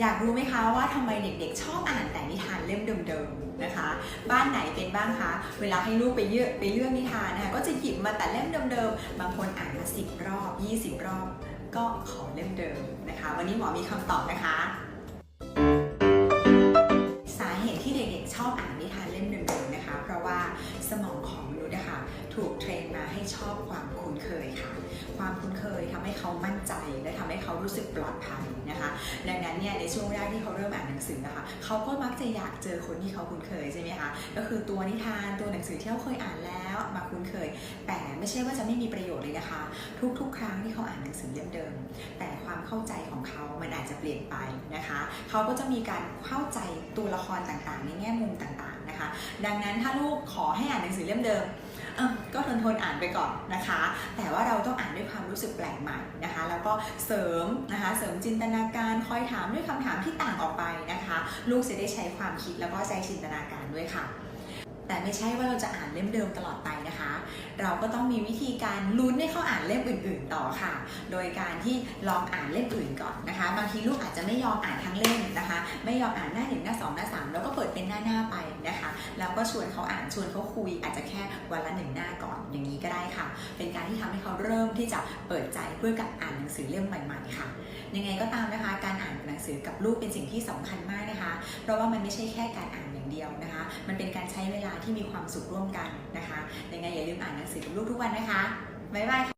อยากรู้ไหมคะว่าทำไมเด็กๆ ชอบอ่านแต่นิทานเล่มเดิมๆนะคะ บ้านไหนเป็นบ้างคะ เวลาให้ลูกไปเยอะไปเลือกนิทานนะคะก็จะหยิบมาแต่เล่มเดิมๆ บางคนอ่านมาสิบรอบ 20 รอบ ก็ขอเล่มเดิมนะคะ วันนี้หมอมีคำตอบนะคะ สาเหตุที่เด็กๆ ชอบอ่านนิทานเล่มเดิมๆนะคะ เพราะว่าสมองของมนุษย์นะคะถูกเทรนมาให้ชอบความคุ้นเคย ความคุ้นเคยทำให้เขามั่นใจและทำให้เขารู้สึกปลอดภัยนะคะ ดังนั้นเนี่ยในช่วงแรกที่เขาเริ่มอ่านหนังสือนะคะเขาก็มักจะอยากเจอคนที่เขาคุ้นเคยใช่ไหมคะก็คือตัวนิทานตัวหนังสือที่เขาเคยอ่านแล้วมาคุ้นเคย แต่ไม่ใช่ว่าจะไม่มีประโยชน์เลยนะคะ ทุกๆ ครั้งที่เขาอ่านหนังสือเล่มเดิม แต่ความเข้าใจของเขามันอาจจะเปลี่ยนไปนะคะเขาก็จะมีการเข้าใจตัวละครต่างๆ ในแง่มุมต่างๆนะคะ ดังนั้นถ้าลูกขอให้อ่านหนังสือเล่มเดิม ก็ทนทนๆอ่านไปก่อนนะคะ แต่ว่าเราต้องอ่านด้วยความรู้สึกแปลกใหม่นะคะ แล้วก็เสริมนะคะ เสริมจินตนาการคอยถามด้วยคำถามที่ต่างออกไปนะคะ ลูกจะได้ใช้ความคิดแล้วก็ใจจินตนาการด้วยค่ะ แต่ไม่ใช่ว่าเราจะอ่านเล่มเดิมตลอดไปนะคะ เราก็ต้องมีวิธีการลุ้นให้เขาอ่านเล่มอื่น ๆ ต่อค่ะ โดยการที่ลองอ่านเล่มอื่นก่อนนะคะ บางทีลูกอาจจะไม่ยอมอ่านทั้งเล่มนะคะ ไม่ยอมอ่านหน้าหนึ่งหน้าสองหน้าสามแล้วก็เปิดเป็น แล้วก็ชวนเขาอ่านชวนเขาคุยอาจจะแค่วันละหนึ่งหน้าก่อนอย่างนี้ก็ได้ค่ะ เป็นการที่ทำให้เขาเริ่มที่จะเปิดใจเพื่อกับอ่านหนังสือเล่มใหม่ๆค่ะ ยังไงก็ตามนะคะ การอ่านหนังสือกับลูกเป็นสิ่งที่สำคัญมากนะคะ เพราะว่ามันไม่ใช่แค่การอ่านอย่างเดียวนะคะ มันเป็นการใช้เวลาที่มีความสุขร่วมกันนะคะยังไงอย่าลืมอ่านหนังสือกับลูกทุกวันนะคะบ๊ายบายค่ะ